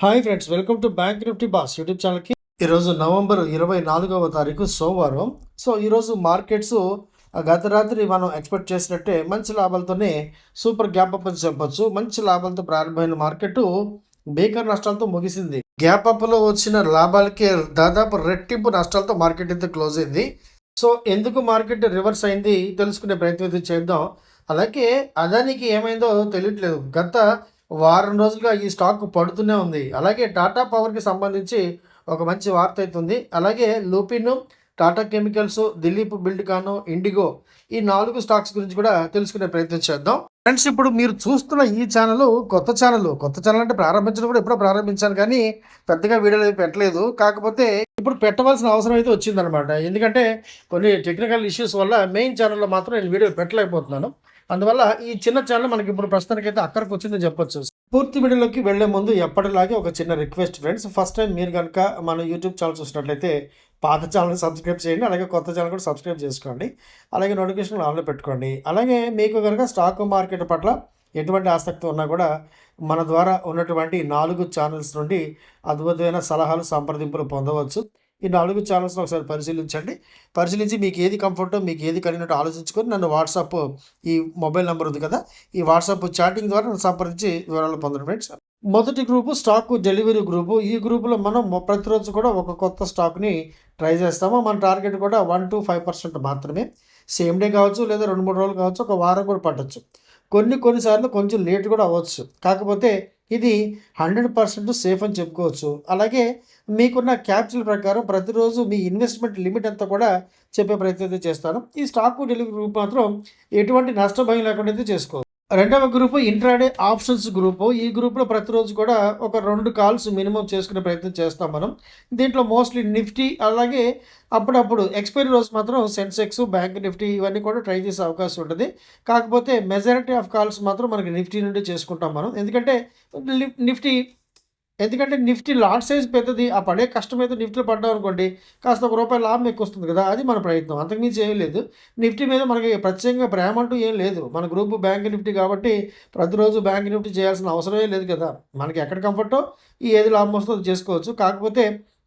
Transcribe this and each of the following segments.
Hi friends welcome to bank Nifty boss YouTube ఛానల్కి. ఈరోజు November ఇరవై నాలుగవ తారీఖు సోమవారం. సో ఈరోజు మార్కెట్స్ గత రాత్రి మనం ఎక్స్పెక్ట్ చేసినట్టే మంచి లాభాలతోనే సూపర్ గ్యాప్ అప్ అని చెప్పొచ్చు. మంచి లాభాలతో ప్రారంభమైన మార్కెట్ భీకర నష్టాలతో ముగిసింది. గ్యాప్ అప్లో వచ్చిన లాభాలకే దాదాపు రెట్టింపు నష్టాలతో మార్కెట్ అయితే క్లోజ్ అయింది. సో ఎందుకు మార్కెట్ రివర్స్ అయింది తెలుసుకునే ప్రయత్నం అయితే చేద్దాం. అలాగే అదానికి ఏమైందో తెలియట్లేదు. గత వారం రోజులుగా ఈ స్టాక్ పడుతూనే ఉంది. అలాగే టాటా పవర్కి సంబంధించి ఒక మంచి వార్త అవుతుంది అలాగే Lupin Tata Chemicals Dilip Buildcon IndiGo ఈ నాలుగు స్టాక్స్ గురించి కూడా తెలుసుకునే ప్రయత్నం చేద్దాం. ఫ్రెండ్స్ ఇప్పుడు మీరు చూస్తున్న ఈ ఛానల్ కొత్త ఛానల్. కొత్త ఛానల్ అంటే ప్రారంభించడం కూడా ఎప్పుడో ప్రారంభించాను కానీ పెద్దగా వీడియోలు పెట్టలేదు. కాకపోతే ఇప్పుడు పెట్టవలసిన అవసరం అయితే వచ్చిందనమాట ఎందుకంటే కొన్ని టెక్నికల్ ఇష్యూస్ వల్ల మెయిన్ ఛానల్లో మాత్రం నేను వీడియో పెట్టలేకపోతున్నాను. అందువల్ల ఈ చిన్న ఛానల్ మనకి ఇప్పుడు ప్రస్తుతానికైతే అక్కడికి వచ్చిందని చెప్పొచ్చు. పూర్తి వీడియోలోకి వెళ్ళే ముందు ఎప్పటిలాగే ఒక చిన్న రిక్వెస్ట్ ఫ్రెండ్స్ ఫస్ట్ టైం మీరు కనుక మన యూట్యూబ్ ఛానల్ చూసినట్లయితే పాత ఛానల్ని సబ్స్క్రైబ్ చేయండి అలాగే కొత్త ఛానల్ కూడా సబ్స్క్రైబ్ చేసుకోండి. అలాగే నోటిఫికేషన్ ఆన్లో పెట్టుకోండి. అలాగే మీకు కనుక స్టాక్ మార్కెట్ పట్ల ఎటువంటి ఆసక్తి ఉన్నా కూడా మన ద్వారా ఉన్నటువంటి నాలుగు ఛానల్స్ నుండి అద్భుతమైన సలహాలు సంప్రదింపులు పొందవచ్చు. ఈ నాలుగు ఛానల్స్ని ఒకసారి పరిశీలించండి. పరిశీలించి మీకు ఏది కంఫర్టో మీకు ఏది కలిగినట్టు ఆలోచించుకొని నన్ను వాట్సాప్ ఈ మొబైల్ నెంబర్ ఉంది కదా ఈ వాట్సాప్ చాటింగ్ ద్వారా నన్ను సంప్రదించి వివరాలు పొందండి ఫ్రెండ్స్ మొదటి గ్రూపు స్టాక్ డెలివరీ గ్రూపు ఈ గ్రూపులో మనం ప్రతిరోజు కూడా ఒక కొత్త స్టాక్ని ట్రై చేస్తాము. మన టార్గెట్ కూడా వన్ టు ఫైవ్ పర్సెంట్ మాత్రమే. సేమ్ డే కావచ్చు లేదా రెండు మూడు రోజులు కావచ్చు ఒక వారం కూడా పట్టచ్చు. కొన్ని కొన్నిసార్లు కొంచెం లేట్ కూడా అవ్వచ్చు. కాకపోతే ఇది హండ్రెడ్ పర్సెంట్ సేఫ్ అని చెప్పుకోవచ్చు. అలాగే మీకున్న క్యాపిటల్ ప్రకారం ప్రతిరోజు మీ ఇన్వెస్ట్మెంట్ లిమిట్ అంతా కూడా చెప్పే ప్రయత్నం అయితే చేస్తాను. ఈ స్టాక్ డెలివరీ గ్రూప్ మాత్రం ఎటువంటి నష్ట భయం లేకుండా అయితే చేసుకోవచ్చు. రెండవ గ్రూపు ఇంట్రాడే ఆప్షన్స్ గ్రూపు. ఈ గ్రూప్లో ప్రతిరోజు కూడా ఒక రెండు కాల్స్ మినిమం చేసుకునే ప్రయత్నం చేస్తాం మనం. దీంట్లో మోస్ట్లీ నిఫ్టీ అలాగే అప్పుడప్పుడు ఎక్స్పైరీ రోజు మాత్రం సెన్సెక్స్ బ్యాంక్ నిఫ్టీ ఇవన్నీ కూడా ట్రై చేసే అవకాశం ఉంటుంది. కాకపోతే మెజారిటీ ఆఫ్ కాల్స్ మాత్రం మనకి నిఫ్టీ నుండి చేసుకుంటాం మనం. ఎందుకంటే నిఫ్టీ ఎందుకంటే నిఫ్టీ లాట్ సైజ్ పెద్దది ఆ పడే కష్టం అయితే నిఫ్టీలో పడ్డాం అనుకోండి కాస్త ఒక రూపాయి లాభం ఎక్కువ వస్తుంది కదా అది మన ప్రయత్నం. అంతకుమించి ఏం లేదు. నిఫ్టీ మీద మనకి ప్రత్యేకంగా ప్రేమ అంటూ ఏం లేదు. మన గ్రూప్ బ్యాంక్ నిఫ్టీ కాబట్టి ప్రతిరోజు బ్యాంక్ నిఫ్టీ చేయాల్సిన అవసరమే లేదు కదా. మనకి ఎక్కడ కంఫర్టో ఈ ఏది లాభం వస్తుందో అది చేసుకోవచ్చు. కాకపోతే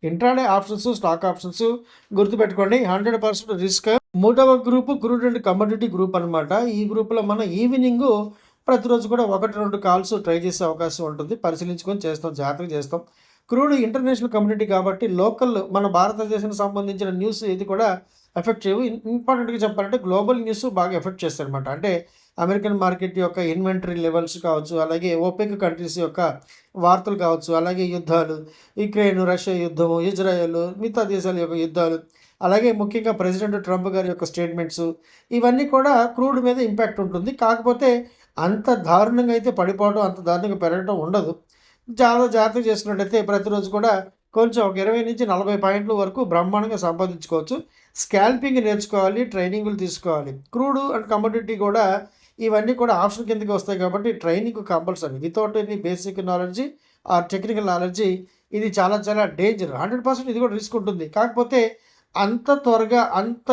ఇంట్రాడే ఆప్షన్స్ స్టాక్ ఆప్షన్స్ గుర్తుపెట్టుకోండి. హండ్రెడ్ పర్సెంట్ రిస్క్ మూడవ group crude and commodity group అనమాట ఈ గ్రూప్లో మన ఈవినింగ్ ప్రతిరోజు కూడా ఒకటి రెండు కాల్స్ ట్రై చేసే అవకాశం ఉంటుంది. పరిశీలించుకొని చేస్తాం జాగ్రత్తగా చేస్తాం. క్రూడ్ ఇంటర్నేషనల్ కమ్యూనిటీ కాబట్టి లోకల్ మన భారతదేశానికి సంబంధించిన న్యూస్ ఇది కూడా ఎఫెక్ట్ చేయవు. ఇంపార్టెంట్గా చెప్పాలంటే గ్లోబల్ న్యూస్ బాగా ఎఫెక్ట్ చేస్తాయి అనమాట అంటే అమెరికన్ మార్కెట్ యొక్క ఇన్వెంటరీ లెవెల్స్ కావచ్చు అలాగే ఓపెక్ కంట్రీస్ యొక్క వార్తలు కావచ్చు అలాగే యుద్ధాలు యుక్రెయిన్ రష్యా యుద్ధము ఇజ్రాయెల్ మిగతా దేశాల యొక్క యుద్ధాలు అలాగే ముఖ్యంగా ప్రెసిడెంట్ ట్రంప్ గారి యొక్క స్టేట్మెంట్స్ ఇవన్నీ కూడా క్రూడ్ మీద ఇంపాక్ట్ ఉంటుంది. కాకపోతే అంత దారుణంగా అయితే పడిపోవడం అంత దారుణంగా పెరగడం ఉండదు. చాలా జాగ్రత్త చేసినట్టయితే ప్రతిరోజు కూడా కొంచెం ఒక ఇరవై నుంచి నలభై పాయింట్ల వరకు బ్రహ్మాండంగా సంపాదించుకోవచ్చు. స్కాల్పింగ్ నేర్చుకోవాలి ట్రైనింగ్లు తీసుకోవాలి. క్రూడ్ అండ్ కమోడిటీ కూడా ఇవన్నీ కూడా ఆప్షన్ కిందకి వస్తాయి కాబట్టి training compulsory. Without any basic knowledge ఆ టెక్నికల్ నాలెడ్జ్ ఇది చాలా చాలా డేంజర్. హండ్రెడ్ పర్సెంట్ ఇది కూడా రిస్క్ ఉంటుంది. కాకపోతే అంత త్వరగా అంత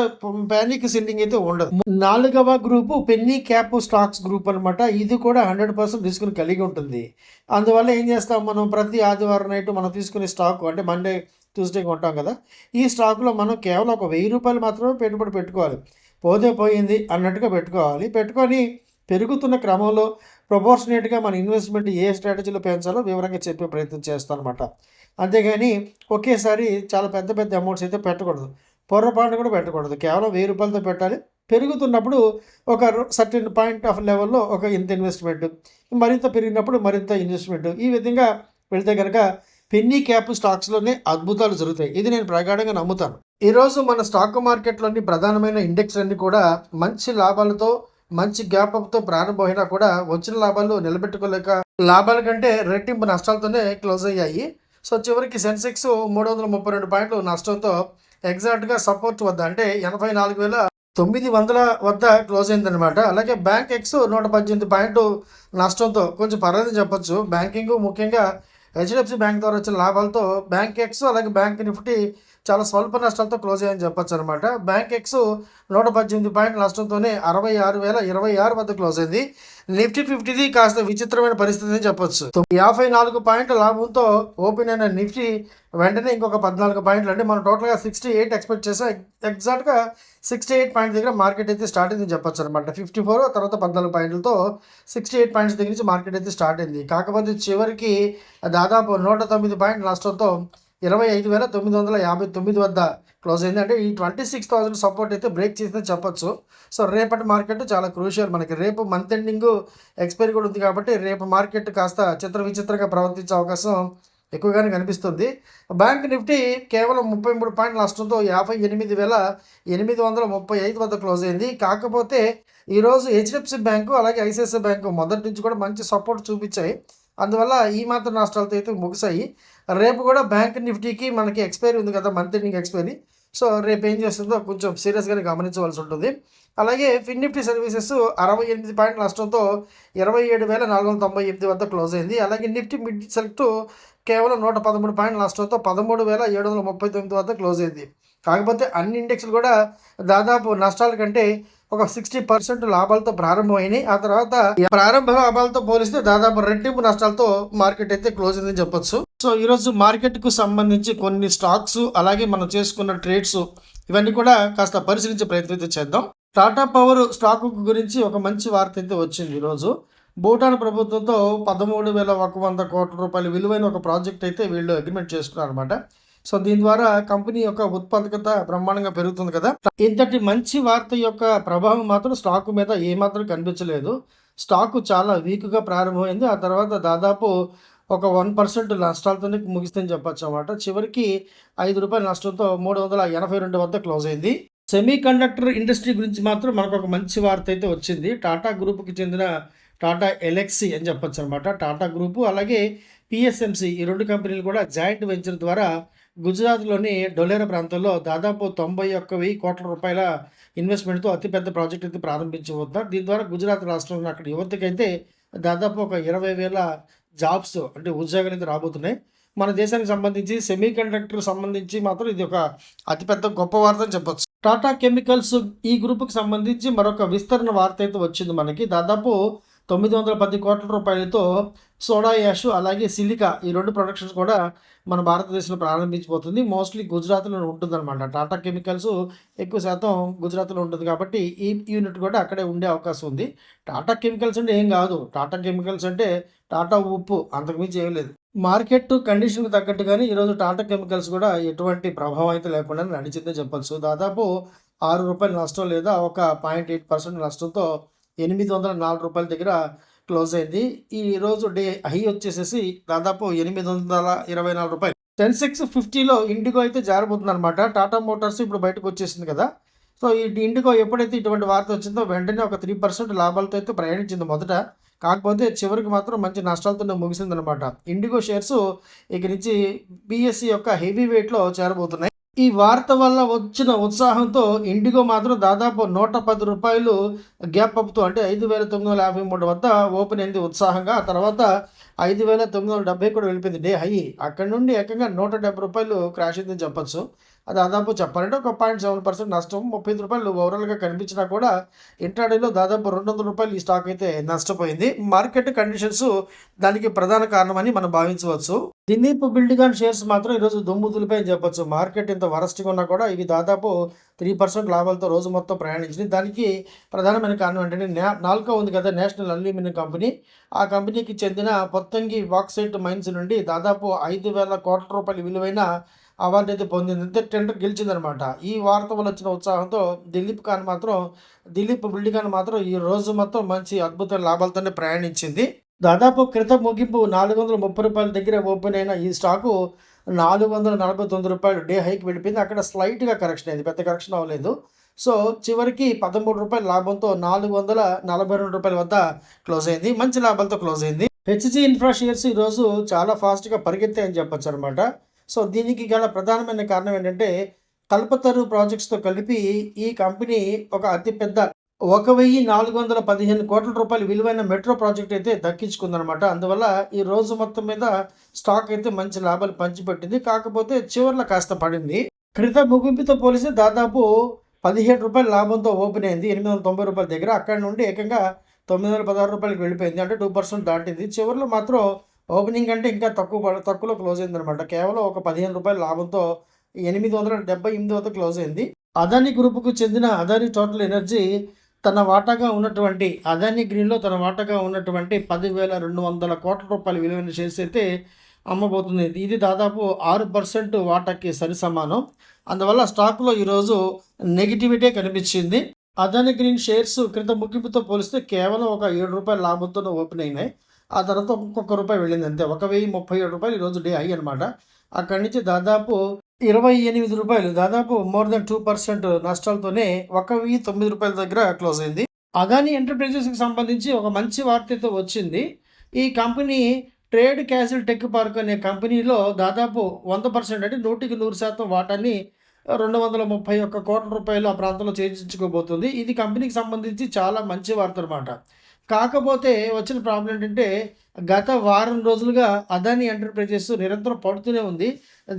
ప్యానిక్ సెల్లింగ్ అయితే ఉండదు. నాలుగవ group penny cap stocks group అనమాట ఇది కూడా హండ్రెడ్ పర్సెంట్ రిస్క్ని కలిగి ఉంటుంది. అందువల్ల ఏం చేస్తాం మనం? ప్రతి ఆదివారం నైట్ మనం తీసుకునే స్టాక్ అంటే మండే ట్యూస్డే కొంటాం కదా. ఈ స్టాక్లో మనం కేవలం ఒక వెయ్యి రూపాయలు మాత్రమే పెట్టుబడి పెట్టుకోవాలి. పోతే పోయింది అన్నట్టుగా పెట్టుకోవాలి. పెట్టుకొని పెరుగుతున్న క్రమంలో ప్రొపోర్షనేట్గా మన ఇన్వెస్ట్మెంట్ ఏ స్ట్రాటజీలో పెంచాలో వివరంగా చెప్పే ప్రయత్నం చేస్తాను అనమాట అంతేగాని ఒకేసారి చాలా పెద్ద పెద్ద అమౌంట్స్ అయితే పెట్టకూడదు. పొర్రపాటు కూడా పెట్టకూడదు. కేవలం వెయ్యి రూపాయలతో పెట్టాలి. పెరుగుతున్నప్పుడు ఒక సర్టెన్ పాయింట్ ఆఫ్ లెవెల్లో ఒక ఇంత ఇన్వెస్ట్మెంట్ మరింత పెరిగినప్పుడు మరింత ఇన్వెస్ట్మెంట్ ఈ విధంగా వెళితే కనుక పెన్నీ క్యాప్ స్టాక్స్లోనే అద్భుతాలు జరుగుతాయి. ఇది నేను ప్రగాఢంగా నమ్ముతాను. ఈరోజు మన స్టాక్ మార్కెట్లోని ప్రధానమైన ఇండెక్స్ అన్ని కూడా మంచి లాభాలతో మంచి గ్యాప్ అప్తో ప్రారంభమైనా కూడా వచ్చిన లాభాలు నిలబెట్టుకోలేక లాభాల కంటే రెట్టింపు నష్టాలతోనే క్లోజ్ అయ్యాయి. సో చివరికి సెన్సెక్స్ మూడు వందల ముప్పై రెండు పాయింట్లు నష్టంతో ఎగ్జాక్ట్గా సపోర్ట్ వద్ద అంటే ఎనభై నాలుగు వేల తొమ్మిది వందల వద్ద క్లోజ్ అయిందనమాట అలాగే బ్యాంక్ ఎక్స్ నూట పద్దెనిమిది పాయింట్ నష్టంతో కొంచెం పర్వాలేదు చెప్పొచ్చు. బ్యాంకింగ్ ముఖ్యంగా హెచ్డిఎఫ్సి బ్యాంక్ ద్వారా వచ్చిన లాభాలతో బ్యాంక్ ఎక్స్ అలాగే బ్యాంక్ నిఫ్టీ చాలా స్వల్ప నష్టాలతో క్లోజ్ అయ్యని చెప్పొచ్చు అనమాట బ్యాంక్ ఎక్స్ నూట పద్దెనిమిది పాయింట్ నష్టంతోనే అరవై ఆరు వేల ఇరవై ఆరు వద్ద క్లోజ్ అయింది. నిఫ్టీ ఫిఫ్టీది కాస్త విచిత్రమైన పరిస్థితి అని చెప్పొచ్చు. యాభై నాలుగు పాయింట్ లాభంతో ఓపెన్ అయిన నిఫ్టీ వెంటనే ఇంకొక పద్నాలుగు పాయింట్లు. అంటే మనం టోటల్గా సిక్స్టీ ఎయిట్ ఎక్స్పెక్ట్ చేసాం. ఎగ్జాక్ట్గా సిక్స్టీ ఎయిట్ పాయింట్ దగ్గర మార్కెట్ అయితే స్టార్ట్ అయింది చెప్పొచ్చు అనమాట ఫిఫ్టీ ఫోర్ తర్వాత పద్నాలుగు పాయింట్లతో సిక్స్టీ ఎయిట్ పాయింట్స్ దగ్గర నుంచి మార్కెట్ అయితే స్టార్ట్ అయింది. కాకపోతే చివరికి దాదాపు నూట తొమ్మిది పాయింట్ నష్టంతో ఇరవై ఐదు వేల తొమ్మిది వందల యాభై తొమ్మిది వద్ద క్లోజ్ అయింది. అంటే ఈ ట్వంటీ సిక్స్ థౌసండ్ సపోర్ట్ అయితే బ్రేక్ చేసిందని చెప్పొచ్చు. సో రేపటి మార్కెట్ చాలా క్రూషియల్ మనకి. రేపు మంత్ ఎండింగ్ ఎక్స్పైరీ కూడా ఉంది కాబట్టి రేపు మార్కెట్ కాస్త చిత్ర విచిత్రంగా ప్రవర్తించే అవకాశం ఎక్కువగానే కనిపిస్తుంది. బ్యాంక్ నిఫ్టీ కేవలం ముప్పై మూడు పాయింట్ నష్టంతో యాభై ఎనిమిది వేల ఎనిమిది వందల ముప్పై ఐదు వద్ద క్లోజ్ అయింది. కాకపోతే ఈరోజు హెచ్డిఎఫ్సి బ్యాంకు అలాగే ఐసిఐసిఐ బ్యాంకు మొదటి నుంచి కూడా మంచి సపోర్ట్ చూపించాయి. అందువల్ల ఈ మాత్రం నష్టాలతో అయితే ముగిసాయి రేపు కూడా బ్యాంక్ నిఫ్టీకి మనకి ఎక్స్పైరీ ఉంది కదా మంత్ ఎండింగ్ ఎక్స్పైరీ. సో రేపు ఏం చేస్తుందో కొంచెం సీరియస్గానే గమనించవలసి ఉంటుంది. అలాగే ఫిన్ నిఫ్టీ సర్వీసెస్ అరవై ఎనిమిది పాయింట్ నష్టంతో ఇరవై ఏడు వేల నాలుగు వందల తొంభై ఎనిమిది వద్ద క్లోజ్ అయింది. అలాగే నిఫ్టీ మిడ్ సెలెక్ట్ కేవలం నూట పదమూడు పాయింట్ నష్టంతో పదమూడు వేల ఏడు వందల ముప్పై తొమ్మిది వద్ద క్లోజ్ అయింది. కాకపోతే అన్ని ఇండెక్స్లు కూడా దాదాపు నష్టాల కంటే ఒక సిక్స్టీ పర్సెంట్ లాభాలతో ప్రారంభమైనాయి. ఆ తర్వాత ప్రారంభ లాభాలతో పోలిస్తే దాదాపు రెట్టింపు నష్టాలతో మార్కెట్ అయితే క్లోజ్ అయిందని చెప్పొచ్చు. సో ఈరోజు మార్కెట్కు సంబంధించి కొన్ని స్టాక్స్ అలాగే మనం చేసుకున్న ట్రేడ్స్ ఇవన్నీ కూడా కాస్త పరిశీలించే ప్రయత్నం అయితే చేద్దాం. టాటా పవర్ స్టాక్ గురించి ఒక మంచి వార్త అయితే వచ్చింది ఈరోజు భూటాన్ ప్రభుత్వంతో పదమూడు వేల ఒక వంద కోట్ల రూపాయల విలువైన ఒక ప్రాజెక్ట్ అయితే వీళ్ళు అగ్రిమెంట్ చేసుకున్నారు అనమాట సో దీని ద్వారా కంపెనీ యొక్క ఉత్పాదకత బ్రహ్మాండంగా పెరుగుతుంది కదా. ఇంతటి మంచి వార్త యొక్క ప్రభావం మాత్రం స్టాక్ మీద ఏమాత్రం కనిపించలేదు. స్టాక్ చాలా వీక్గా ప్రారంభమైంది. ఆ తర్వాత దాదాపు ఒక వన్ పర్సెంట్ నష్టాలతోనే ముగిస్తుందని చెప్పచ్చు అనమాట చివరికి ఐదు రూపాయల నష్టంతో మూడు వందల ఎనభై రెండు వద్ద క్లోజ్ అయింది. సెమీ కండక్టర్ ఇండస్ట్రీ గురించి మాత్రం మనకు ఒక మంచి వార్త అయితే వచ్చింది. టాటా గ్రూప్కి చెందిన టాటా ఎలెక్సీ అని చెప్పొచ్చు అనమాట టాటా గ్రూపు అలాగే పిఎస్ఎంసి ఈ రెండు కంపెనీలు కూడా జాయింట్ వెంచర్ ద్వారా గుజరాత్లోని డొలేరా ప్రాంతంలో దాదాపు తొంభై ఒక్క వెయ్యి కోట్ల రూపాయల ఇన్వెస్ట్మెంట్తో అతిపెద్ద ప్రాజెక్ట్ అయితే ప్రారంభించబోతున్నారు. దీని ద్వారా గుజరాత్ రాష్ట్రంలో అక్కడ యువతకైతే దాదాపు ఒక ఇరవై వేల జాబ్స్ అంటే ఉద్యోగాలు అయితే రాబోతున్నాయి. మన దేశానికి సంబంధించి సెమీ కండక్టర్ సంబంధించి మాత్రం ఇది ఒక అతిపెద్ద గొప్ప వార్త అని చెప్పొచ్చు. టాటా కెమికల్స్ ఈ గ్రూప్కి సంబంధించి మరొక విస్తరణ వార్త అయితే వచ్చింది మనకి. దాదాపు తొమ్మిది వందల పది కోట్ల రూపాయలతో సోడా యాష్ అలాగే సిలికా ఈ రెండు ప్రొడక్షన్స్ కూడా మన భారతదేశంలో ప్రారంభించిపోతుంది. మోస్ట్లీ గుజరాత్లో ఉంటుందన్నమాట. టాటా కెమికల్స్ ఎక్కువ శాతం గుజరాత్లో ఉంటుంది కాబట్టి ఈ యూనిట్ కూడా అక్కడే ఉండే అవకాశం ఉంది. టాటా కెమికల్స్ అంటే ఏం కాదు. టాటా కెమికల్స్ అంటే టాటా ఉప్పు. అంతకుమించి ఏం లేదు. మార్కెట్ కండిషన్కి తగ్గట్టుగానే ఈరోజు టాటా కెమికల్స్ కూడా ఎటువంటి ప్రభావం అయితే లేకుండా నడిచిందే చెప్పచ్చు. దాదాపు ఆరు రూపాయల నష్టం లేదా ఒక పాయింట్ ఎయిట్ పర్సెంట్ నష్టంతో ఎనిమిది వందల నాలుగు రూపాయల దగ్గర క్లోజ్ అయింది. ఈరోజు డే హై వచ్చేసేసి దాదాపు ఎనిమిది వందల ఇరవై నాలుగు రూపాయలు. సెన్సెక్స్ ఫిఫ్టీలో ఇండిగో అయితే జారబోతుంది అనమాట టాటా మోటార్స్ ఇప్పుడు బయటకు వచ్చేసింది కదా. సో ఈ ఇండిగో ఎప్పుడైతే ఇటువంటి వార్త వచ్చిందో వెంటనే ఒక త్రీ పర్సెంట్ లాభాలతో అయితే ప్రయాణించింది మొదట. కాకపోతే చివరికి మాత్రం మంచి నష్టాలతోనే ముగిసిందనమాట ఇండిగో షేర్స్ ఇక నుంచి బీఎస్సీ యొక్క హెవీ వెయిట్లో చేరబోతున్నాయి. ఈ వార్త వల్ల వచ్చిన ఉత్సాహంతో ఇండిగో మాత్రం దాదాపు నూట పది రూపాయలు గ్యాప్ అప్తో అంటే ఐదు వేల తొమ్మిది వందల యాభై మూడు వద్ద ఓపెన్ అయింది ఉత్సాహంగా. ఆ తర్వాత ఐదు వేల తొమ్మిది వందల డెబ్బై కూడా వెళ్ళిపోయింది. Day high. అక్కడ నుండి ఏకంగా నూట డెబ్బై రూపాయలు క్రాష్ అయిందని చెప్పచ్చు దాదాపు చెప్పాలంటే ఒక పాయింట్ సెవెన్ పర్సెంట్ నష్టం. ముప్పై ఐదు రూపాయలు ఓవరాల్గా కనిపించినా కూడా ఇంట్రాడేలో దాదాపు రెండు వందల రూపాయలు ఈ స్టాక్ అయితే నష్టపోయింది. మార్కెట్ కండిషన్స్ దానికి ప్రధాన కారణమని మనం భావించవచ్చు. దిలీప్ బిల్డింగ్ షేర్స్ మాత్రం ఈరోజు దుమ్ము దులిపై అని చెప్పొచ్చు. మార్కెట్ ఇంత వరస్ట్గా ఉన్నా కూడా ఇవి దాదాపు త్రీ పర్సెంట్ లాభాలతో రోజు మొత్తం ప్రయాణించింది. దానికి ప్రధానమైన కారణం ఏంటంటే నాల్కో ఉంది కదా నేషనల్ అల్యూమినియం కంపెనీ. ఆ కంపెనీకి చెందిన పొత్తంగి బాక్సైట్ మైన్స్ నుండి దాదాపు ఐదు వేల కోట్ల రూపాయల విలువైన అవార్డు అయితే పొందింది. అంటే టెండర్ గెలిచిందనమాట. ఈ వార్త వల్ల వచ్చిన ఉత్సాహంతో దిలీప్ ఖాన్ మాత్రం దిలీప్ బిల్డింగ్ ఖాన్ మాత్రం ఈ రోజు మొత్తం మంచి అద్భుతమైన లాభాలతోనే ప్రయాణించింది. దాదాపు క్రితం ముగింపు నాలుగు వందల ముప్పై రూపాయల దగ్గర ఓపెన్ అయిన ఈ స్టాకు నాలుగు వందల నలభై తొమ్మిది రూపాయలు డే హైక్ వెళ్ళిపోయింది. అక్కడ స్లైట్గా కరెక్షన్ అయింది. పెద్ద కరెక్షన్ అవ్వలేదు. సో చివరికి పదమూడు రూపాయల లాభంతో నాలుగు వందల నలభై రెండు రూపాయల వద్ద క్లోజ్ అయింది. మంచి లాభాలతో క్లోజ్ అయింది. హెచ్జీ ఇన్ఫ్రా షేర్స్ ఈరోజు చాలా ఫాస్ట్గా పరిగెత్తాయని చెప్పొచ్చు అనమాట సో దీనికి గల ప్రధానమైన కారణం ఏంటంటే కల్పతరు ప్రాజెక్ట్స్తో కలిపి ఈ కంపెనీ ఒక అతిపెద్ద ఒక వెయ్యి నాలుగు వందల పదిహేను కోట్ల రూపాయల విలువైన మెట్రో ప్రాజెక్ట్ అయితే దక్కించుకుందనమాట. అందువల్ల ఈ రోజు మొత్తం మీద స్టాక్ అయితే మంచి లాభాలు పంచిపెట్టింది. కాకపోతే చివర్లో కాస్త పడింది. క్రిత ముగింపుతో పోలిస్తే దాదాపు పదిహేడు రూపాయల లాభంతో ఓపెన్ అయింది. ఎనిమిది వందల తొంభై రూపాయల దగ్గర అక్కడ నుండి ఏకంగా తొమ్మిది వందల పదహారు రూపాయలకి వెళ్ళిపోయింది. అంటే టూ పర్సెంట్ దాటింది. చివరిలో మాత్రం ఓపెనింగ్ అంటే ఇంకా తక్కువ తక్కువలో క్లోజ్ అయింది అనమాట కేవలం ఒక పదిహేను రూపాయల లాభంతో ఎనిమిది వందల డెబ్బై ఎనిమిది వద్ద క్లోజ్ అయింది. అదానీ గ్రూపుకు చెందిన అదానీ టోటల్ ఎనర్జీ తన వాటాగా ఉన్నటువంటి అదానీ గ్రీన్లో తన వాటాగా ఉన్నటువంటి పదివేల రెండు వందల కోట్ల రూపాయల విలువైన షేర్స్ అయితే అమ్మబోతుంది. ఇది దాదాపు ఆరు పర్సెంట్ వాటాకి సరి సమానం అందువల్ల స్టాక్లో ఈరోజు నెగిటివిటీ కనిపించింది. అదాని గ్రీన్ షేర్స్ క్రింద ముగింపుతో పోలిస్తే కేవలం ఒక ఏడు రూపాయల లాభంతో ఓపెన్ అయినాయి. ఆ తర్వాత ఒక్కొక్క రూపాయి వెళ్ళింది అంతే. ఒక వెయ్యి ముప్పై ఏడు రూపాయలు ఈరోజు డే అయ్యి అనమాట అక్కడి నుంచి దాదాపు ఇరవై ఎనిమిది రూపాయలు దాదాపు మోర్ దెన్ టూ పర్సెంట్ నష్టాలతోనే ఒక వెయ్యి తొమ్మిది రూపాయల దగ్గర క్లోజ్ అయింది. అదాని ఎంటర్ప్రైజెస్కి సంబంధించి ఒక మంచి వార్తతో వచ్చింది. ఈ company trade castle tech park అనే కంపెనీలో దాదాపు వంద పర్సెంట్ అంటే నూటికి నూరు శాతం వాటాన్ని రెండు వందల ముప్పై ఒక్క కోట్ల రూపాయలు ఆ ప్రాంతంలో చేర్చించుకోబోతుంది ఇది కంపెనీకి సంబంధించి చాలా మంచి వార్త అనమాట కాకపోతే వచ్చిన ప్రాబ్లం ఏంటంటే గత వారం రోజులుగా అదాని ఎంటర్ప్రైజెస్ నిరంతరం పడుతూనే ఉంది.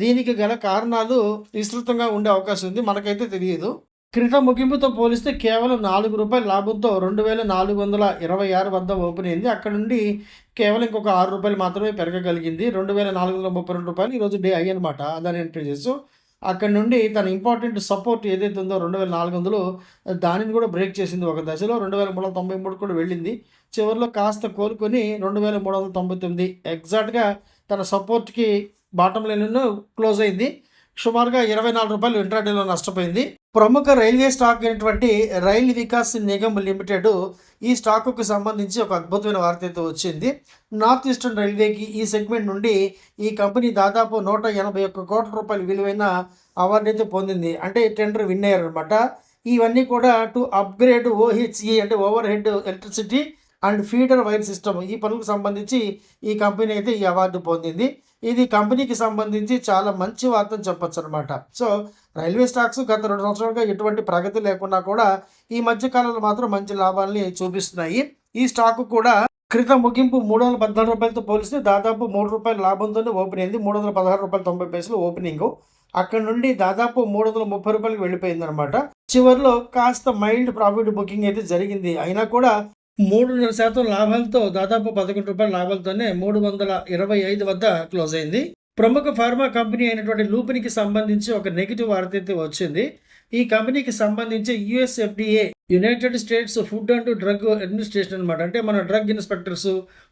దీనికి గల కారణాలు విస్తృతంగా ఉండే అవకాశం ఉంది. మనకైతే తెలియదు. క్రితం ముగింపుతో పోలిస్తే కేవలం నాలుగు రూపాయల లాభంతో రెండు వేల నాలుగు వందల ఇరవై ఆరు వద్ద ఓపెన్ అయింది. అక్కడ నుండి కేవలం ఇంకొక ఆరు రూపాయలు మాత్రమే పెరగగలిగింది. రెండు వేల నాలుగు వందల ముప్పై రెండు రూపాయలు ఈరోజు డే అయ్యి అనమాట అదాని ఎంటర్ప్రైజెస్ అక్కడ నుండి తన ఇంపార్టెంట్ సపోర్ట్ ఏదైతే ఉందో రెండు వేల నాలుగు వందలు దానిని కూడా బ్రేక్ చేసింది ఒక దశలో రెండు వేల మూడు వందల తొంభై మూడు కూడా వెళ్ళింది. చివరిలో కాస్త కోలుకొని రెండు వేల మూడు వందల తొంభై తొమ్మిది ఎగ్జాక్ట్గా తన సపోర్ట్కి బాటం లైన్ క్లోజ్ అయింది. సుమారుగా ఇరవై నాలుగు రూపాయలు ఇంట్రాడేలో నష్టపోయింది. ప్రముఖ రైల్వే స్టాక్ అయినటువంటి రైల్ వికాస్ నిగమ్ లిమిటెడ్ ఈ స్టాకుకు సంబంధించి ఒక అద్భుతమైన వార్త అయితే వచ్చింది. నార్త్ ఈస్టర్న్ రైల్వేకి ఈ సెగ్మెంట్ నుండి ఈ కంపెనీ దాదాపు నూట ఎనభై ఒక్క కోట్ల రూపాయల విలువైన అవార్డు అయితే పొందింది. అంటే టెండర్ విన్ అయ్యారనమాట ఇవన్నీ కూడా టు అప్గ్రేడ్ ఓహెచ్ఈ అంటే overhead electricity and feeder wire system ఈ పనులకు సంబంధించి ఈ కంపెనీ అయితే ఈ అవార్డు పొందింది. ఇది కంపెనీకి సంబంధించి చాలా మంచి వార్త చెప్పొచ్చు అనమాట సో రైల్వే స్టాక్స్ గత రెండు సంవత్సరాలుగా ఎటువంటి ప్రగతి లేకున్నా కూడా ఈ మధ్య కాలంలో మాత్రం మంచి లాభాలని చూపిస్తున్నాయి. ఈ స్టాక్ కూడా క్రితం ముగింపు మూడు వందల పద్నాలుగు రూపాయలతో పోలిస్తే దాదాపు మూడు రూపాయల లాభంతోనే ఓపెన్ అయింది. మూడు వందల పదహారు రూపాయల తొంభై పైసలు ఓపెనింగ్. అక్కడ నుండి దాదాపు మూడు వందల ముప్పై రూపాయలకు వెళ్ళిపోయింది అనమాట చివరిలో కాస్త మైల్డ్ ప్రాఫిట్ బుకింగ్ అయితే జరిగింది. అయినా కూడా మూడున్నర శాతం లాభాలతో దాదాపు పదకొండు రూపాయల లాభాలతోనే మూడు వందల ఇరవై ఐదు వద్ద క్లోజ్ అయింది. ప్రముఖ ఫార్మా కంపెనీ అయినటువంటి లూపిన్కి సంబంధించి ఒక నెగిటివ్ వార్త అయితే వచ్చింది. ఈ కంపెనీకి సంబంధించి US FDA United States Food and Drug Administration అనమాట అంటే మన డ్రగ్ ఇన్స్పెక్టర్స్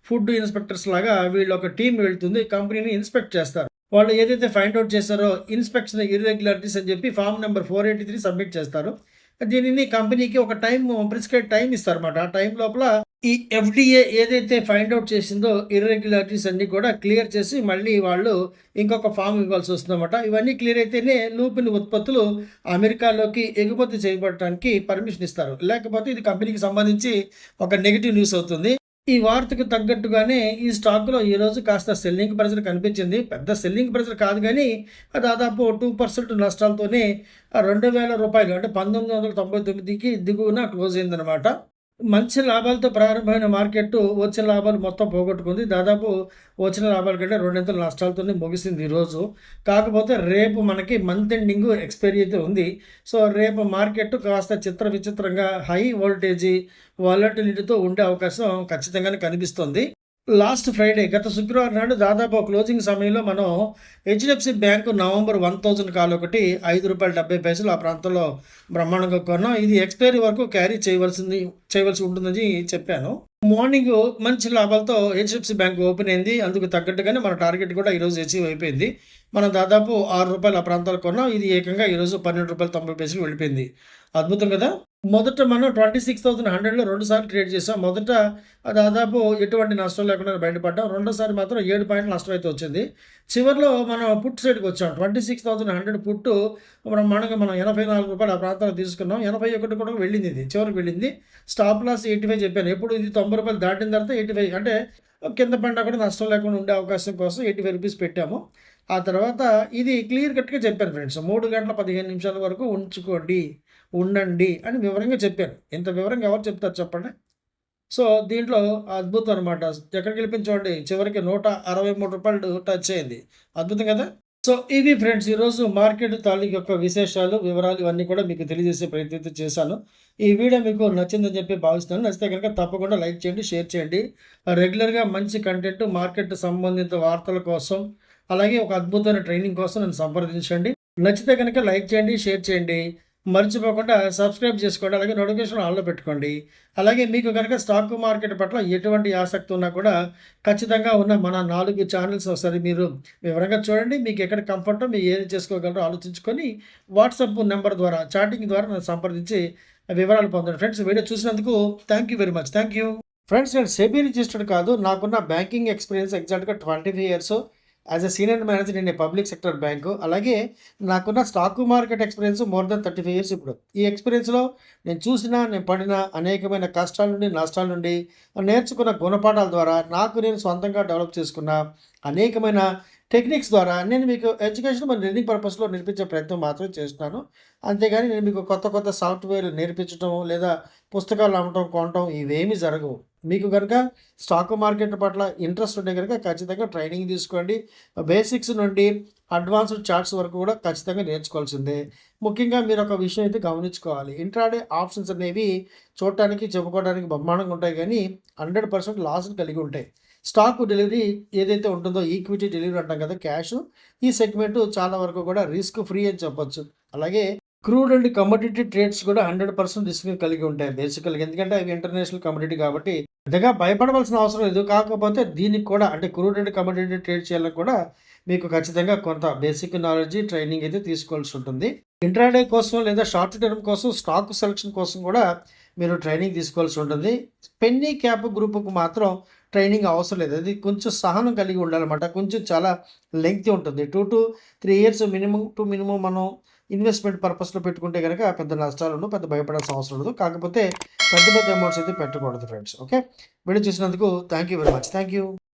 ఫుడ్ ఇన్స్పెక్టర్స్ లాగా వీళ్ళు ఒక టీం వెళ్తుంది కంపెనీని ఇన్స్పెక్ట్ చేస్తారు. వాళ్ళు ఏదైతే ఫైండ్ అవుట్ చేస్తారో ఇన్స్పెక్షన్ ఇర్రెగ్యులారిటీస్ అని చెప్పి form number four eighty three submit చేస్తారు. దీనిని కంపెనీకి ఒక టైం ప్రిస్క్రైబ్ టైం ఇస్తారన్నమాట. ఆ టైం లోపల ఈ ఎఫ్డిఏ ఏదైతే ఫైండ్ అవుట్ చేసిందో ఇర్రెగ్యులారిటీస్ అన్నీ కూడా క్లియర్ చేసి మళ్ళీ వాళ్ళు ఇంకొక ఫామ్ ఇవ్వాల్సి వస్తుందన్నమాట. ఇవన్నీ క్లియర్ అయితేనే లూపిన్ ఉత్పత్తులు అమెరికాలోకి ఎగుమతి చేయబడటానికి పర్మిషన్ ఇస్తారు. లేకపోతే ఇది కంపెనీకి సంబంధించి ఒక నెగిటివ్ న్యూస్ అవుతుంది. ఈ వార్తకు తగ్గట్టుగానే ఈ స్టాక్లో ఈరోజు కాస్త సెల్లింగ్ ప్రెజర్ కనిపించింది. పెద్ద సెల్లింగ్ ప్రెజర్ కాదు కానీ దాదాపు టూ పర్సెంట్ నష్టాలతోనే రెండు వేల రూపాయలు అంటే పంతొమ్మిది వందల తొంభై తొమ్మిదికి దిగువన క్లోజ్ అయిందనమాట మంచి లాభాలతో ప్రారంభమైన మార్కెట్ వచ్చిన లాభాలు మొత్తం పోగొట్టుకుంది. దాదాపు వచ్చిన లాభాల కంటే రెండింతల నష్టాలతోనే ముగిసింది ఈరోజు కాకపోతే రేపు మనకి మంత్ ఎండింగ్ ఎక్స్పైరీ అయితే ఉంది. సో రేపు మార్కెట్ కాస్త చిత్ర విచిత్రంగా హై వోల్టేజీ వాలటిలిటీతో ఉండే అవకాశం ఖచ్చితంగానే కనిపిస్తుంది. లాస్ట్ ఫ్రైడే గత శుక్రవారం నాడు దాదాపు క్లోజింగ్ సమయంలో మనం HDFC bank November one thousand call ఒకటి ఐదు రూపాయల డెబ్బై పైసలు ఆ ప్రాంతంలో బ్రహ్మాండంగా కొన్నాం. ఇది ఎక్స్పైరీ వరకు క్యారీ చేయవలసింది చేయవలసి ఉంటుందని చెప్పాను. మార్నింగ్ మంచి లాభాలతో హెచ్డిఎఫ్సి బ్యాంక్ ఓపెన్ అయింది. అందుకు తగ్గట్టుగానే మన టార్గెట్ కూడా ఈరోజు అచీవ్ అయిపోయింది. మనం దాదాపు ఆరు రూపాయలు ఆ ప్రాంతాలు కొన్నాం. ఇది ఏకంగా ఈరోజు పన్నెండు రూపాయల తొంభై పైసలు వెళ్ళిపోయింది. అద్భుతం కదా? మొదట మనం ట్వంటీ సిక్స్ థౌసండ్ హండ్రెడ్లో రెండుసార్లు ట్రేడ్ చేసాం. మొదట దాదాపు ఎటువంటి నష్టం లేకుండా బయటపడ్డాం. రెండోసారి మాత్రం ఏడు పాయింట్ నష్టం అయితే వచ్చింది. చివరిలో మనం పుట్ సైడ్కి వచ్చాం. ట్వంటీ సిక్స్ థౌసండ్ హండ్రెడ్ పుట్టు మనం మనకు మనం ఎనభై నాలుగు రూపాయలు ఆ ప్రాంతాలకు తీసుకున్నాం. ఎనభై ఒకటి కూడా వెళ్ళింది ఇది. చివరికి వెళ్ళింది. స్టాప్ లాస్ ఎయిటీ ఫైవ్ చెప్పాను. ఎప్పుడు ఇది తొంభై రూపాయలు దాటిన తర్వాత ఎయిటీ ఫైవ్ అంటే కింద పడినా కూడా నష్టం లేకుండా ఉండే అవకాశం కోసం ఎయిటీ ఫైవ్ రూపీస్ పెట్టాము. ఆ తర్వాత ఇది క్లియర్ కట్గా చెప్పాను ఫ్రెండ్స్ మూడు గంటల పదిహేను నిమిషాల వరకు ఉంచుకోండి. ఉండండి అని వివరంగా చెప్పాను ఇంత వివరంగా ఎవరు చెప్తారు చెప్పండి? సో దీంట్లో అద్భుతం అనమాట ఎక్కడికి వెళ్ళిపోయింది చివరికి నూట అరవై మూడు రూపాయలు టచ్ అయింది. అద్భుతం కదా? సో ఇవి ఫ్రెండ్స్ ఈరోజు మార్కెట్ తాలూకు యొక్క విశేషాలు వివరాలు ఇవన్నీ కూడా మీకు తెలియజేసే ప్రయత్నం అయితే చేశాను. ఈ వీడియో మీకు నచ్చిందని చెప్పి భావిస్తున్నాను. నచ్చితే కనుక తప్పకుండా లైక్ చేయండి షేర్ చేయండి. రెగ్యులర్గా మంచి కంటెంట్ మార్కెట్ సంబంధిత వార్తల కోసం అలాగే ఒక అద్భుతమైన ట్రైనింగ్ కోసం నన్ను సంప్రదించండి. నచ్చితే కనుక లైక్ చేయండి షేర్ చేయండి. మర్చిపోకుండా సబ్స్క్రైబ్ చేసుకోండి అలాగే నోటిఫికేషన్ ఆన్లో పెట్టుకోండి. అలాగే మీకు కనుక స్టాక్ మార్కెట్ పట్ల ఎటువంటి ఆసక్తి ఉన్నా కూడా ఖచ్చితంగా ఉన్న మన నాలుగు ఛానల్స్ ఒకసారి మీరు వివరంగా చూడండి. మీకు ఎక్కడ కంఫర్టో మీరు ఏది చేసుకోగలరో ఆలోచించుకొని వాట్సాప్ నెంబర్ ద్వారా చాటింగ్ ద్వారా నన్ను సంప్రదించి వివరాలు పొందండి. ఫ్రెండ్స్ వీడియో చూసినందుకు thank you very much thank you friends నేను సెబీ రిజిస్టర్డ్ కాదు నాకున్న బ్యాంకింగ్ ఎక్స్పీరియన్స్ ఎగ్జాక్ట్గా twenty five years. As a senior manager in a public sector bank అలాగే నాకున్న stock market experience more than thirty five years ఇప్పుడు. ఈ ఎక్స్పీరియన్స్లో నేను చూసిన నేను పడిన అనేకమైన కష్టాల నుండి నష్టాల నుండి నేర్చుకున్న గుణపాఠాల ద్వారా నాకు నేను సొంతంగా డెవలప్ చేసుకున్న అనేకమైన టెక్నిక్స్ ద్వారా నేను మీకు ఎడ్యుకేషన్ మరియు లెర్నింగ్ పర్పస్లో నేర్పించే ప్రయత్నం మాత్రమే చేస్తున్నాను. అంతేగాని నేను మీకు కొత్త కొత్త సాఫ్ట్వేర్ నేర్పించడం లేదా పుస్తకాలు అమ్మటం కొనటం ఇవేమీ జరగవు. మీకు కనుక స్టాక్ మార్కెట్ పట్ల ఇంట్రెస్ట్ ఉంటే కనుక ఖచ్చితంగా ట్రైనింగ్ తీసుకోండి. బేసిక్స్ నుండి అడ్వాన్స్డ్ చార్ట్స్ వరకు కూడా ఖచ్చితంగా నేర్చుకోవాల్సిందే. ముఖ్యంగా మీరు ఒక విషయం అయితే గమనించుకోవాలి. ఇంట్రాడే ఆప్షన్స్ అనేవి చూడటానికి చెప్పుకోవడానికి బ్రహ్మాండంగా ఉంటాయి కానీ హండ్రెడ్ పర్సెంట్ లాస్ని కలిగి ఉంటాయి. స్టాక్ డెలివరీ ఏదైతే ఉంటుందో ఈక్విటీ డెలివరీ అంటాం కదా క్యాష్ ఈ సెగ్మెంట్ చాలా వరకు కూడా రిస్క్ ఫ్రీ అని చెప్పొచ్చు. అలాగే క్రూడ్ అండ్ కమోడిటీ ట్రేడ్స్ కూడా హండ్రెడ్ పర్సెంట్ రిస్క్ కలిగి ఉంటాయి బేసికల్గా ఎందుకంటే అవి ఇంటర్నేషనల్ కమోడిటీ కాబట్టి పెద్దగా భయపడవలసిన అవసరం లేదు. కాకపోతే దీనికి కూడా అంటే క్రూడ్ అండ్ కమోడిటీ ట్రేడ్ చేయాలని కూడా మీకు ఖచ్చితంగా కొంత బేసిక్ నాలెడ్జ్ ట్రైనింగ్ అయితే తీసుకోవాల్సి ఉంటుంది. ఇంట్రాడే కోసం లేదా షార్ట్ టర్మ్ కోసం స్టాక్ సెలక్షన్ కోసం కూడా మీరు ట్రైనింగ్ తీసుకోవాల్సి ఉంటుంది. పెన్నీ క్యాప్ గ్రూప్కు మాత్రం ట్రైనింగ్ అవసరం లేదు. అది కొంచెం సహనం కలిగి ఉండాలన్నమాట. కొంచెం చాలా లెంగ్తీ ఉంటుంది. Two to three years minimum to minimum మనం ఇన్వెస్ట్మెంట్ పర్పస్లో పెట్టుకుంటే కనుక పెద్ద నష్టాలు పెద్ద భయపడాల్సిన అవసరం ఉండదు. కాకపోతే పెద్ద పెద్ద అమౌంట్స్ అయితే పెట్టకూడదు ఫ్రెండ్స్. ఓకే? వీడియో చూసినందుకు thank you very much. Thank you